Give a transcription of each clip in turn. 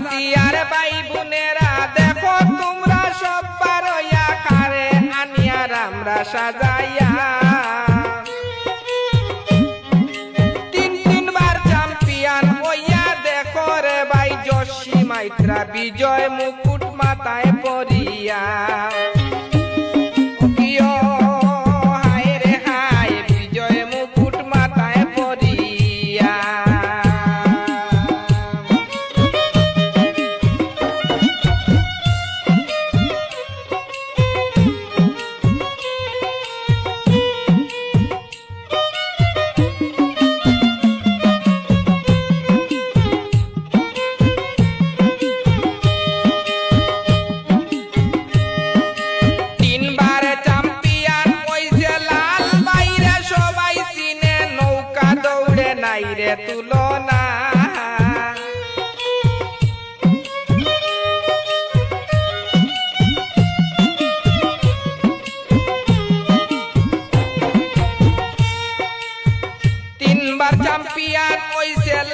চাচি বাই বোনেরা দেখো তোমরা সব পারয়া কারে আনিয়ার আমরা সাজাইয়া। তিন তিনবার চ্যাম্পিয়ন হইয়া দেখো রে ভাই যশী মাইত্রা বিজয় মুকুট মাথায় পরিয়া।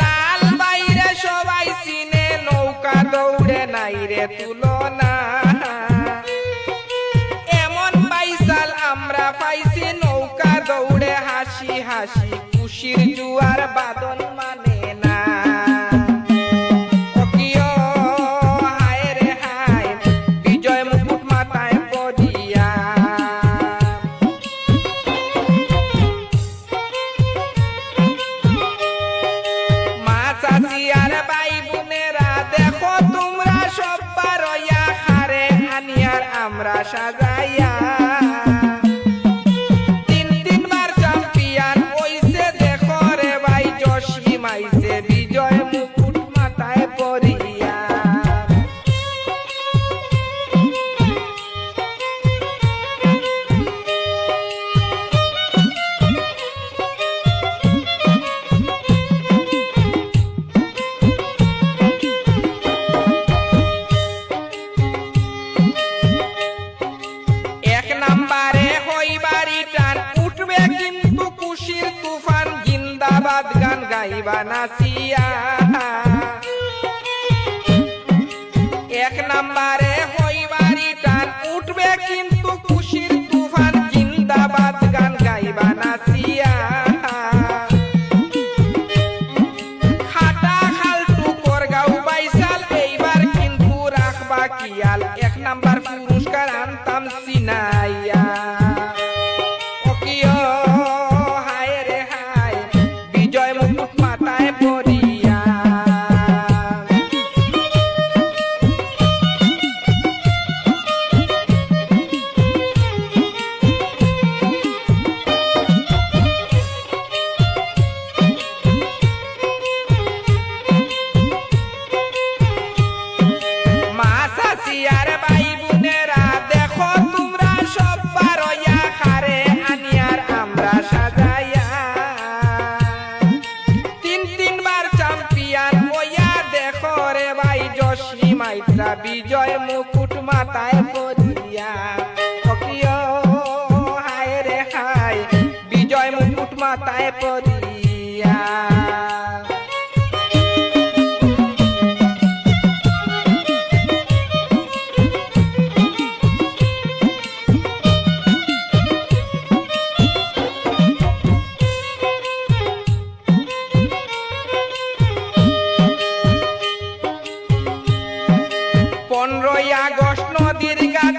লাল বাইরে সবাই চিনে নৌকা দৌড়ে নাই রে তুলনা। হাসি হাসি খুশির জুয়ার বাদন গান গাইবা নাচিয়া। এক নাম্বারে হইবারি টান উঠবে কিন্তু খুশির তুফান, জিন্দাবাদ গান গাইবা নাচিয়া। খাটা খালটু করগাঁও বাইসাল এইবার কিন্তু কিয়াল। এক নাম্বার পুরস্কার আনতাম সিনাইয়া। মাইত্রা বিজয় মুকুট মাতায় পরিয়া। ও কিয় হায় রে হায় বিজয় মুকুট মাতায় পরিয়া। পনেরোই আগস্ট নদীর ঘাটে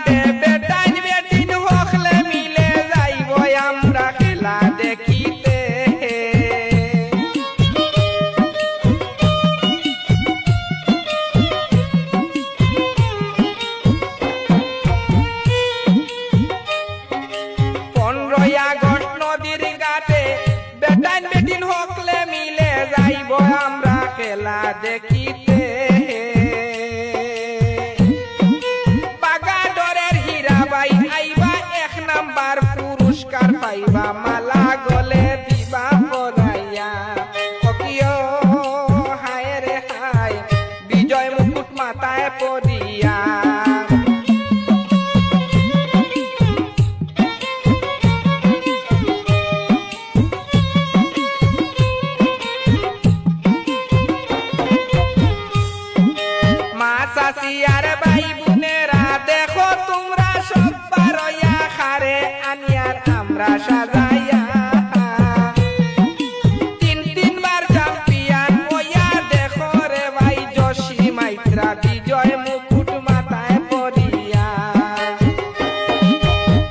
মাইরা বিজয় মুকুট মাথায় পরিয়া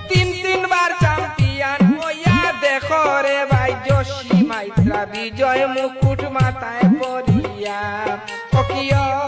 তিন তিনবার চ্যাম্পিয়ন হইয়া দেখো রে ভাই জোশী মাইরা বিজয় মুকুট মাথায় পরিয়া ও কিয়